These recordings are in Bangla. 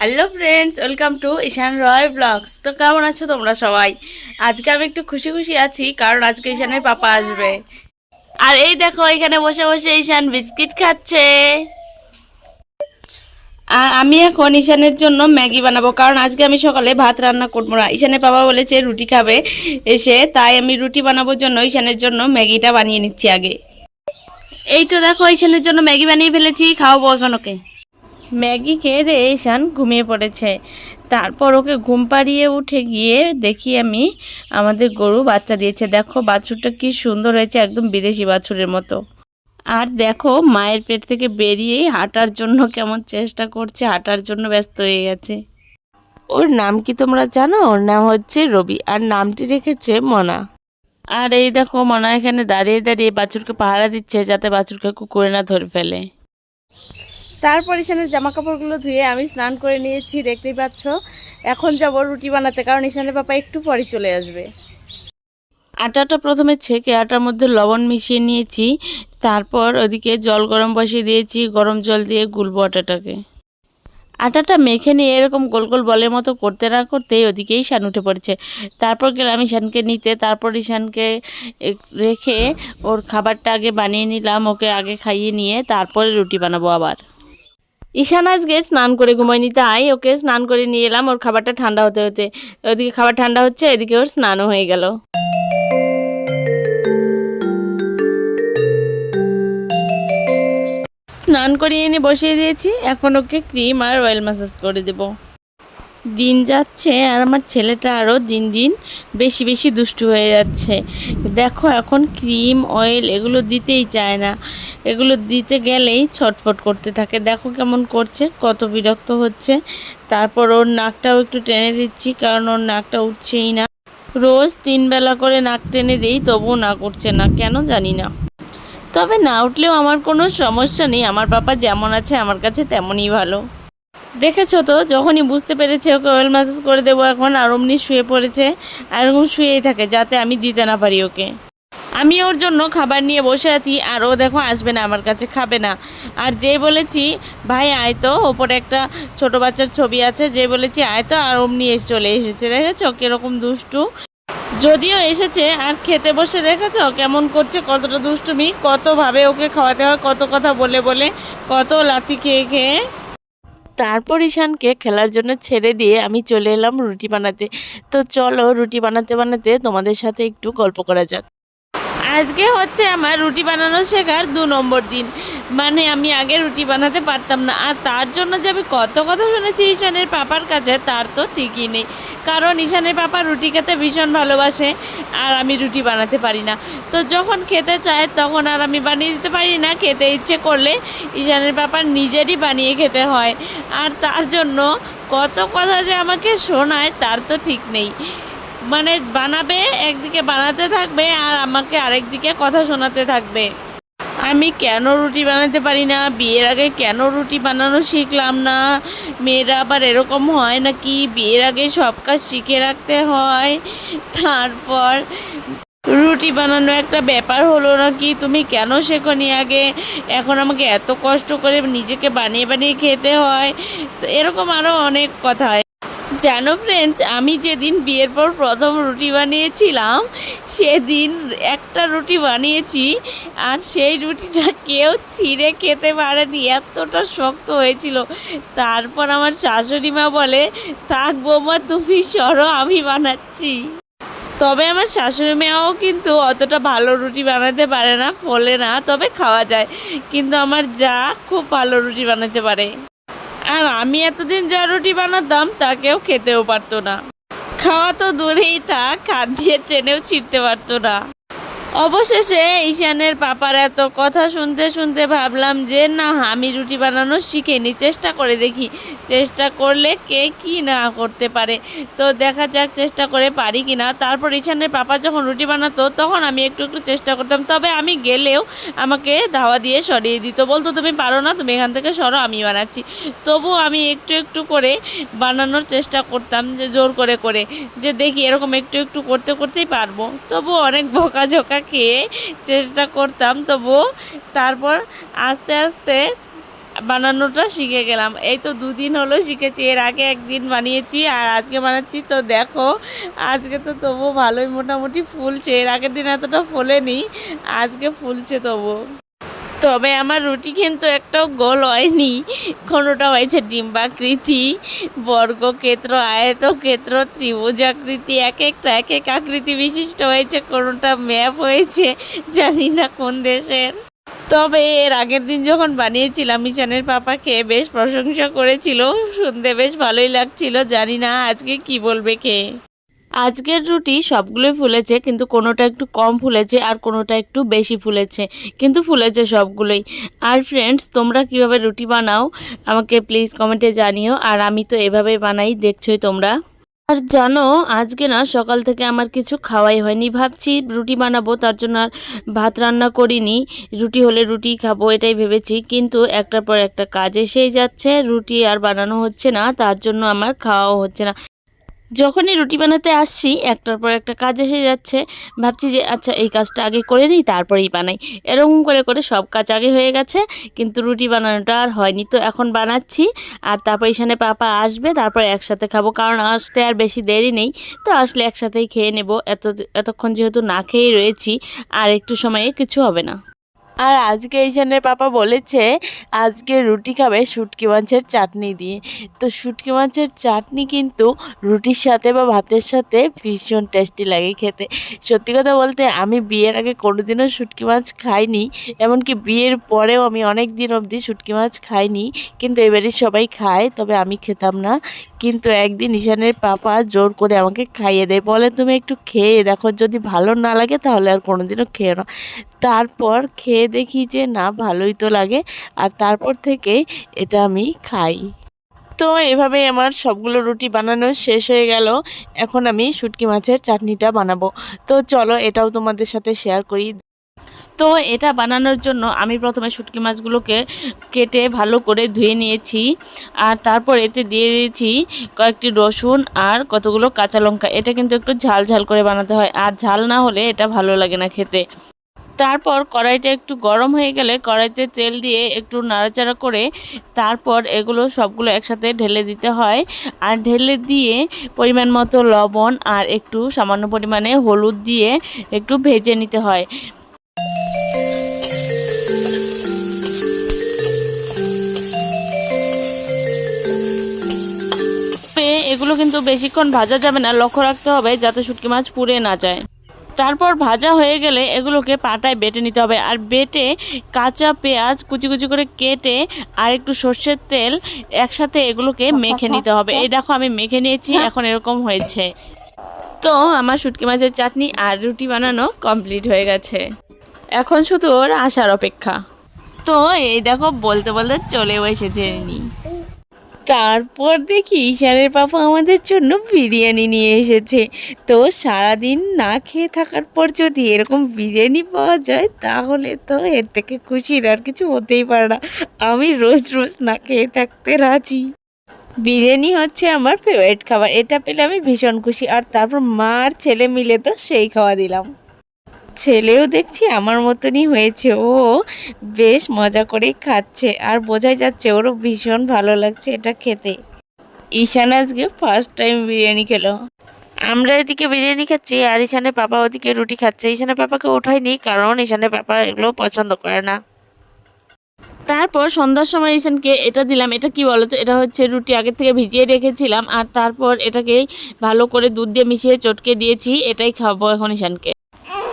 Hello friends welcome to Ishan Roy blogs তো কেমন আছো তোমরা সবাই? আজকে আমি একটু খুশি খুশি আছি, কারণ আজকে ঈশানের পাপা আসবে। আর এই দেখো, এখানে বসে বসে ঈশান বিস্কিট খাচ্ছে। আর আমি এখন ঈশানের জন্য ম্যাগি বানাবো, কারণ আজকে আমি সকালে ভাত রান্না করব না। ঈশানের বাবা বলেছে রুটি খাবে এসে, তাই আমি রুটি বানাবোর জন্য ঈশানের জন্য ম্যাগিটা বানিয়ে নিচ্ছি আগে। এই তো দেখো ঈশানের জন্য ম্যাগি বানিয়ে ফেলেছি, খাওয়াবো এখন ওকে। ম্যাগি খেয়ে দিয়ে ঈশান ঘুমিয়ে পড়েছে। তারপর ওকে ঘুম পাড়িয়ে উঠে গিয়ে দেখি আমি আমাদের গরু বাচ্চা দিয়েছে। দেখো, বাছুরটা কি সুন্দর হয়েছে, একদম বিদেশি বাছুরের মতো। আর দেখো, মায়ের পেট থেকে বেরিয়েই হাঁটার জন্য কেমন চেষ্টা করছে, হাঁটার জন্য ব্যস্ত হয়ে গেছে। ওর নাম কি তোমরা জানো? ওর নাম হচ্ছে রবি আর নামটি রেখেছে মনা। আর এই দেখো, মনা এখানে দাঁড়িয়ে দাঁড়িয়ে বাছুরকে পাহারা দিচ্ছে যাতে বাছুরকে কুকুরে না ধরে ফেলে। তারপর ঈশানের জামা কাপড়গুলো ধুয়ে আমি স্নান করে নিয়েছি, দেখতেই পাচ্ছ। এখন যাব রুটি বানাতে, কারণ ঈশানের পাপা একটু পরে চলে আসবে। আটাটা প্রথমে ছেঁকে আটার মধ্যে লবণ মিশিয়ে নিয়েছি, তারপর ওদিকে জল গরম বসিয়ে দিয়েছি, গরম জল দিয়ে গুলবো আটাটাকে। আটাটা মেখে নিয়ে এরকম গোল গোল বলের মতো করতে না করতেই ওদিকেই ঈশান উঠে পড়েছে। তারপর গেলাম ঈশানকে নিতে, তারপর ঈশানকে রেখে ওর খাবারটা আগে বানিয়ে নিলাম, ওকে আগে খাইয়ে নিয়ে তারপরে রুটি বানাবো আবার। ঈশান আজকে স্নান করে ঘুমায়নি, তাই ওকে স্নান করে নিয়ে এলাম। ওর খাবারটা ঠান্ডা হতে হতে ওদিকে খাবার ঠান্ডা হচ্ছে, এদিকে ওর স্নানও হয়ে গেল। স্নান করিয়ে এনে বসিয়ে দিয়েছি। এখন ওকে ক্রিম আর অয়েল ম্যাসাজ করে দেব। দিন যাচ্ছে আর আমার ছেলেটা আরও দিন দিন বেশি বেশি দুষ্টু হয়ে যাচ্ছে। দেখো এখন ক্রিম, অয়েল এগুলো দিতেই চায় না। এগুলো দিতে গেলেই ছটফট করতে থাকে। দেখো কেমন করছে, কত বিরক্ত হচ্ছে। তারপর ওর নাকটাও একটু টেনে দিচ্ছি কারণ ওর নাকটা উঠছেই না। রোজ তিন বেলা করে নাক টেনে দিই, তবুও না করছে না, কেন জানি না। তবে না উঠলেও আমার কোনো সমস্যা নেই। আমার পাপা যেমন আছে, আমার কাছে তেমনই ভালো। দেখেছ তো? যখনই বুঝতে পেরেছে ওকে অয়েল ম্যাসাজ করে দেবো, এখন আর অমনি শুয়ে পড়েছে আর এরকম শুয়েই থাকে যাতে আমি দিতে না পারি ওকে। আমি ওর জন্য খাবার নিয়ে বসে আছি আর ও দেখো আসবে না, আমার কাছে খাবে না। আর যে বলেছি, ভাই, আয় তো, ওপরে একটা ছোট বাচ্চার ছবি আছে। যে বলেছি, আয় তো, আর অমনি এসে চলে এসেছে। দেখেছ? কীরকম দুষ্টু। যদিও এসেছে আর খেতে বসে দেখেছ? কেমন করছে, কতটা দুষ্টুমি কতভাবে ওকে খাওয়াতে হয়, কত কথা বলে বলে, কত লাথি খেয়ে খেয়ে তারপর ঈশানকে খেলার জন্য ছেড়ে দিয়ে আমি চলে এলাম রুটি বানাতে। তো চলো রুটি বানাতে বানাতে তোমাদের সাথে একটু গল্প করা যাক। আজকে হচ্ছে আমার রুটি বানানো শেখার দু নম্বর দিন। মানে আমি আগে রুটি বানাতে পারতাম না। আর তার জন্য যে আমি কত কথা শুনেছি ঈশানের পাপার কাছে, তার তো ঠিকই নেই। কারণ ঈশানের পাপা রুটি খেতে ভীষণ ভালোবাসে, আর আমি রুটি বানাতে পারি না। তো যখন খেতে চায়, তখন আর আমি বানিয়ে দিতে পারি না। খেতে ইচ্ছে করলে ঈশানের পাপার নিজেরই বানিয়ে খেতে হয়। আর তার জন্য কত কথা যে আমাকে শোনায়, তার তো ঠিক নেই। মানে বানাবে, একদিকে বানাতে থাকবে আর আমাকে আরেকদিকে কথা শোনাতে থাকবে। আমি কেন রুটি বানাতে পারি না? বিয়ের আগে কেন রুটি বানানো শিখলাম না? মেয়েরা আবার এরকম হয় নাকি? বিয়ের আগে সব কাজ শিখে রাখতে হয়। তারপর রুটি বানানো একটা ব্যাপার হলো নাকি? তুমি কেন শেখনি আগে? এখন আমাকে এত কষ্ট করে নিজেকে বানিয়ে বানিয়ে খেতে হয়। তো এরকম আরও অনেক কথা হয় জানো ফ্রেন্ডস আমি যেদিন বিয়ের পর প্রথম রুটি বানিয়েছিলাম, সেদিন একটা রুটি বানিয়েছি, আর সেই রুটিটা কেউ ছিঁড়ে খেতে পারেনি, এতটা শক্ত হয়েছিল। তারপর আমার শাশুড়ি মা বলে, থাক বৌমা, তুমি সরো, আমি বানাচ্ছি। তবে আমার শাশুড়ি কিন্তু অতটা ভালো রুটি বানাতে পারে না, ফলে না, তবে খাওয়া যায়। কিন্তু আমার যা, খুব ভালো রুটি বানাতে পারে। আর আমি এতদিন যা রুটি বানাতাম তা কেউ খেতেও পারতো না। খাওয়া তো দূরেই থাক, হাত দিয়ে ট্রেনেও ছিঁড়তে পারতো না। অবশেষে ঈশানের পাপার এত কথা শুনতে শুনতে ভাবলাম যে, না, আমি রুটি বানানো শিখেনি, চেষ্টা করে দেখি, চেষ্টা করলে কে কি না করতে পারে। তো দেখা যাক চেষ্টা করে পারি কি না তারপর ঈশানের পাপা যখন রুটি বানাতো, তখন আমি একটু একটু চেষ্টা করতাম, তবে আমি গেলেও আমাকে ধাওয়া দিয়ে সরিয়ে দিত। বলতো, তুমি পারো না, তুমি এখান থেকে সরো, আমি বানাচ্ছি। তবু আমি একটু একটু করে বানানোর চেষ্টা করতাম, যে জোর করে করে, যে দেখি এরকম একটু একটু করতে করতেই পারব। তবু অনেক বকাঝোকা খেয়ে চেষ্টা করতাম তবু তারপর আস্তে আস্তে বানানোটা শিখে গেলাম। এই তো দুদিন হলো শিখেছি, এর আগে একদিন বানিয়েছি আর আজকে বানাচ্ছি। তো দেখো, আজকে তো তবু ভালোই মোটামুটি ফুলছে, এর আগের দিন এতটা ফোলেনি, আজকে ফুলছে তবু তবে আমার রুটি কিন্তু একটাও গোল হয়নি। কোনোটা হয়েছে ডিম্বাকৃতি, বর্গক্ষেত্র, আয়তক্ষেত্র, ত্রিভুজাকৃতি, এক একটা, এক এক আকৃতি বিশিষ্ট হয়েছে, কোনোটা ম্যাপ হয়েছে, জানি না কোন দেশের। তবে এর আগের দিন যখন বানিয়েছিলাম মিশনের পাপাকে বেশ প্রশংসা করেছিল, শুনতে বেশ ভালোই লাগছিল, জানি না আজকে কি বলবে কে। আজকের রুটি সবগুলোই ফুলেছে, কিন্তু কোনোটা একটু কম ফুলেছে আর কোনোটা একটু বেশি ফুলেছে। কিন্তু ফুলেছে সবগুলোই। আর ফ্রেন্ডস তোমরা কীভাবে রুটি বানাও, আমাকে প্লিজ কমেন্টে জানিও। আর আমি তো এভাবেই বানাই, দেখছোই তোমরা। আর জানো, আজকে না সকাল থেকে আমার কিছু খাওয়াই হয়নি। ভাবছি রুটি বানাবো, তার জন্য আর ভাত রান্না করিনি। রুটি হলে রুটি খাব, এটাই ভেবেছি। কিন্তু একটার পর একটা কাজ এসেই যাচ্ছে, রুটি আর বানানো হচ্ছে না, তার জন্য আমার খাওয়াও হচ্ছে না। যখনই রুটি বানাতে আসছি, একটার পর একটা কাজ এসে যাচ্ছে, ভাবছি যে আচ্ছা এই কাজটা আগে করে নিই, তারপরেই বানাই। এরকম করে করে সব কাজ আগে হয়ে গেছে, কিন্তু রুটি বানানোটা আর হয়নি। তো এখন বানাচ্ছি, আর তারপর এখানে পাপা আসবে, তারপর একসাথে খাব, কারণ আসতে আর বেশি দেরি নেই। তো আসলে একসাথেই খেয়ে নেব। এত, এতক্ষণ যেহেতু না খেয়েই রয়েছি, আর একটু সময়ে কিছু হবে না। আর আজকে এইখানে পাপা বলেছে, আজকে রুটি খাবে শুটকি মাছের চাটনি দিয়ে। তো শুটকি মাছের চাটনি কিন্তু রুটির সাথে বা ভাতের সাথে ভীষণ টেস্টি লাগে খেতে। সত্যি কথা বলতে আমি বিয়ের আগে কোনোদিনও শুটকি মাছ খাইনি, এমনকি বিয়ের পরেও আমি অনেক দিন অবধি শুটকি মাছ খাইনি, কিন্তু এবারে সবাই খায়, তবে আমি খেতাম না। কিন্তু একদিন ঈশানের পাপা জোর করে আমাকে খাইয়ে দেয়। বলে, তুমি একটু খেয়ে দেখো, যদি ভালো না লাগে তাহলে আর কোনোদিনও খেয়ে না। তারপর খেয়ে দেখি যে, না, ভালোই তো লাগে। আর তারপর থেকে এটা আমি খাই। তো এভাবেই আমার সবগুলো রুটি বানানো শেষ হয়ে গেল। এখন আমি শুটকি মাছের চাটনিটা বানাবো। তো চলো, এটাও তোমাদের সাথে শেয়ার করি। তো এটা বানানোর জন্য আমি প্রথমে শুটকি মাছগুলোকে কেটে ভালো করে ধুয়ে নিয়েছি। আর তারপর এতে দিয়ে দিয়েছি কয়েকটি রসুন আর কতগুলো কাঁচা লঙ্কা। এটা কিন্তু একটু ঝাল ঝাল করে বানাতে হয়। আর ঝাল না হলে এটা ভালো লাগে না খেতে। তারপর কড়াইটা একটু গরম হয়ে গেলে কড়াইতে তেল দিয়ে একটু নাড়াচাড়া করে তারপর এগুলো সবগুলো একসাথে ঢেলে দিতে হয়। আর ঢেলে দিয়ে পরিমাণ মতো লবণ আর একটু সামান্য পরিমাণে হলুদ দিয়ে একটু ভেজে নিতে হয়। এগুলো কিন্তু বেশিক্ষণ ভাজা যাবে না লক্ষ্য রাখতে হবে যাতে শুটকি মাছ পুড়ে না যায়। তারপর ভাজা হয়ে গেলে এগুলোকে পাটায় বেটে নিতে হবে আর বেটে কাঁচা পেঁয়াজ কুচি কুচি করে কেটে আর একটু সর্ষের তেল একসাথে এগুলোকে মেখে নিতে হবে। এই দেখো আমি মেখে নিয়েছি এখন এরকম হয়েছে। তো আমার শুটকি মাছের চাটনি আর রুটি বানানো কমপ্লিট হয়ে গেছে। এখন শুধু ওর আসার অপেক্ষা। তো এই দেখো বলতে বলতে চলেও এসেছে নি তারপর দেখি ঈশানের পাপা আমাদের জন্য বিরিয়ানি নিয়ে এসেছে। তো সারাদিন না খেয়ে থাকার পর যদি এরকম বিরিয়ানি পাওয়া যায়, তাহলে তো এর থেকে খুশির আর কিছু হতেই পারে না। আমি রোজ রোজ না খেয়ে থাকতে রাজি। বিরিয়ানি হচ্ছে আমার ফেভারিট খাবার। এটা পেলে আমি ভীষণ খুশি। আর তারপর মা আর ছেলে মিলে তো সেই খাওয়া দিলাম। ছেলেও দেখছি আমার মতনই হয়েছে। ও বেশ মজা করেই খাচ্ছে আর বোঝাই যাচ্ছে ওরও ভীষণ ভালো লাগছে এটা খেতে। ঈশান আজকে ফার্স্ট টাইম বিরিয়ানি খেলো। আমরা এদিকে বিরিয়ানি খাচ্ছি আর ঈশানের পাপা ওদিকে রুটি খাচ্ছে। ঈশানের পাপাকে ওঠাইনি কারণ ঈশানের পাপা এগুলো পছন্দ করে না। তারপর সন্ধ্যার সময় ঈশানকে এটা দিলাম, এটা কি বলতো? এটা হচ্ছে রুটি আগে থেকে ভিজিয়ে রেখেছিলাম আর তারপর এটাকে ভালো করে দুধ দিয়ে মিশিয়ে চটকে দিয়েছি, এটাই খাব এখন ঈশানকে।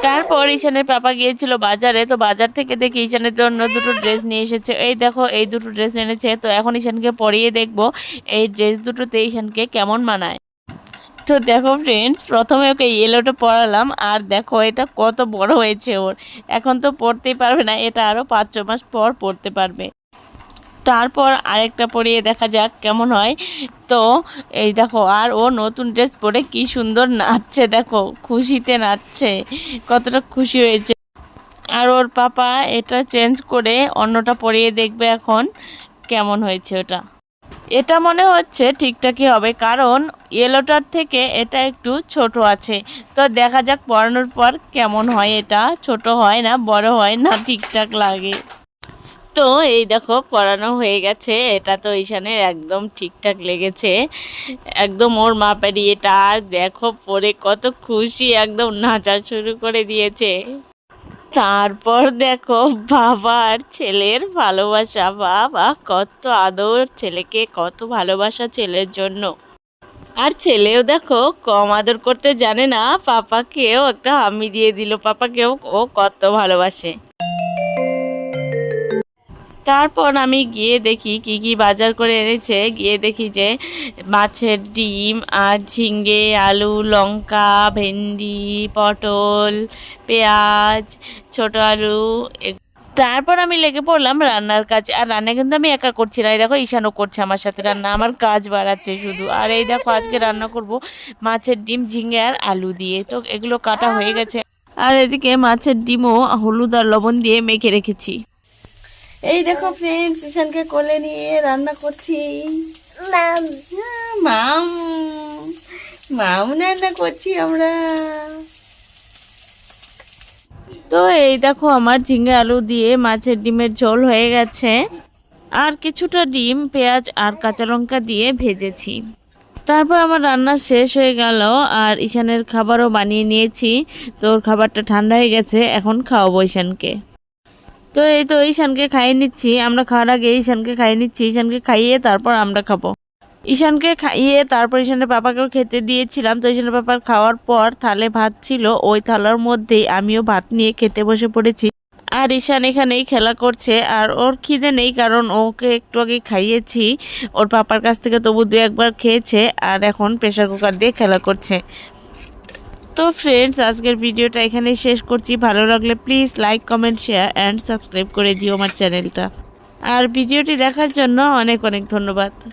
তারপর ঈশানের পাপা গিয়েছিল বাজারে, তো বাজার থেকে দেখি ঈশানের জন্য দুটো ড্রেস নিয়ে এসেছে। এই দেখো, এই দুটো ড্রেস এনেছে। তো এখন ঈশানকে পরিয়ে দেখব, এই ড্রেস দুটোতে ঈশানকে কেমন মানায়। তো দেখো ফ্রেন্ডস প্রথমে ওকে ইয়েলোটা পরালাম, আর দেখো এটা কত বড় হয়েছে ওর। এখন তো পড়তেই পারবে না, এটা আরও পাঁচ ছ মাস পর পড়তে পারবে। তারপর আরেকটা পরিয়ে দেখা যাক কেমন হয়। তো এই দেখো, আর ও নতুন ড্রেস পরে কি সুন্দর নাচছে, দেখো, খুশিতে নাচছে, কতটা খুশি হয়েছে। আর ওর পাপা এটা চেঞ্জ করে অন্যটা পরিয়ে দেখবে এখন কেমন হয়েছে ওটা। এটা মনে হচ্ছে ঠিকঠাকই হবে, কারণ ইয়েলোটার থেকে এটা একটু ছোট আছে। তো দেখা যাক পরানোর পর কেমন হয় এটা, ছোট হয় না, বড় হয় না, ঠিকঠাক লাগে। তো এই দেখো পড়ানো হয়ে গেছে। এটা তো ঈশানের একদম ঠিকঠাক লেগেছে। একদম ওর মাপেরই এটা। আর দেখো পরে কত খুশি একদম নাচা শুরু করে দিয়েছে। তারপর দেখো বাবা আর ছেলের ভালোবাসা। বাবা কত আদর ছেলেকে, কত ভালোবাসা ছেলের জন্য। আর ছেলেও দেখো কম আদর করতে জানে না। পাপাকেও একটা হামি দিয়ে দিল। পাপাকেও ও কত ভালোবাসে। তারপর আমি গিয়ে দেখি কি কি বাজার করে এনেছে। গিয়ে দেখি যে মাছের ডিম আর ঝিঙ্গে আলু, লঙ্কা, ভেন্ডি, পটল, পেঁয়াজ, ছোট আলু তারপর আমি লেগে পড়লাম রান্নার কাজ। আর রান্না কিন্তু আমি একা করছি না। এই দেখো ঈশানও করছে আমার সাথে রান্না। আমার কাজ বাড়াচ্ছে শুধু। আর এই দেখো আজকে রান্না করব মাছের ডিম ঝিঙ্গে আর আলু দিয়ে। তো এগুলো কাটা হয়ে গেছে। আর এদিকে মাছের ডিমও হলুদ আর লবণ দিয়ে মেখে রেখেছি। এই দেখো ফ্রেন্ডস ঈশানকে কোলে নিয়ে রান্না করছি। মাম। মাম রান্না করছি আমরা। তো এই দেখো আমার ঝিঙ্গে আলু দিয়ে মাছের ডিমের ঝোল হয়ে গেছে। আর কিছুটা ডিম পেঁয়াজ আর কাঁচা লঙ্কা দিয়ে ভেজেছি। তারপর আমার রান্না শেষ হয়ে গেল আর ঈশানের খাবারও বানিয়ে নিয়েছি। তোর খাবারটা ঠান্ডা হয়ে গেছে এখন খাওয়াবো ঈশানকে। তো এই তো ঈশানকে খাইয়ে নিচ্ছি, আমরা খাওয়ার আগে ঈশানকে খাইয়ে নিচ্ছি, ঈশানকে খাইয়ে তারপর আমরা খাব। ঈশানকে খাইয়ে তারপর ঈশানের পাপাকেও খেতে দিয়েছিলাম, তো ঈশানের পাপার খাওয়ার পর থালে ভাত ছিল, ওই থালার মধ্যেই আমিও ভাত নিয়ে খেতে বসে পড়েছি। আর ঈশান এখানেই খেলা করছে, আর ওর খিদে নেই কারণ ওকে একটু আগে খাইয়েছি। ওর পাপার কাছ থেকে তবু দু একবার খেয়েছে, আর এখন প্রেশার কুকার দিয়ে খেলা করছে। তো ফ্রেন্ডস আজকের ভিডিওটা এখানে শেষ করছি। ভালো লাগলে please like comment share and subscribe করে দিও আমার চ্যানেলটা আর ভিডিওটি দেখার জন্য অনেক অনেক ধন্যবাদ।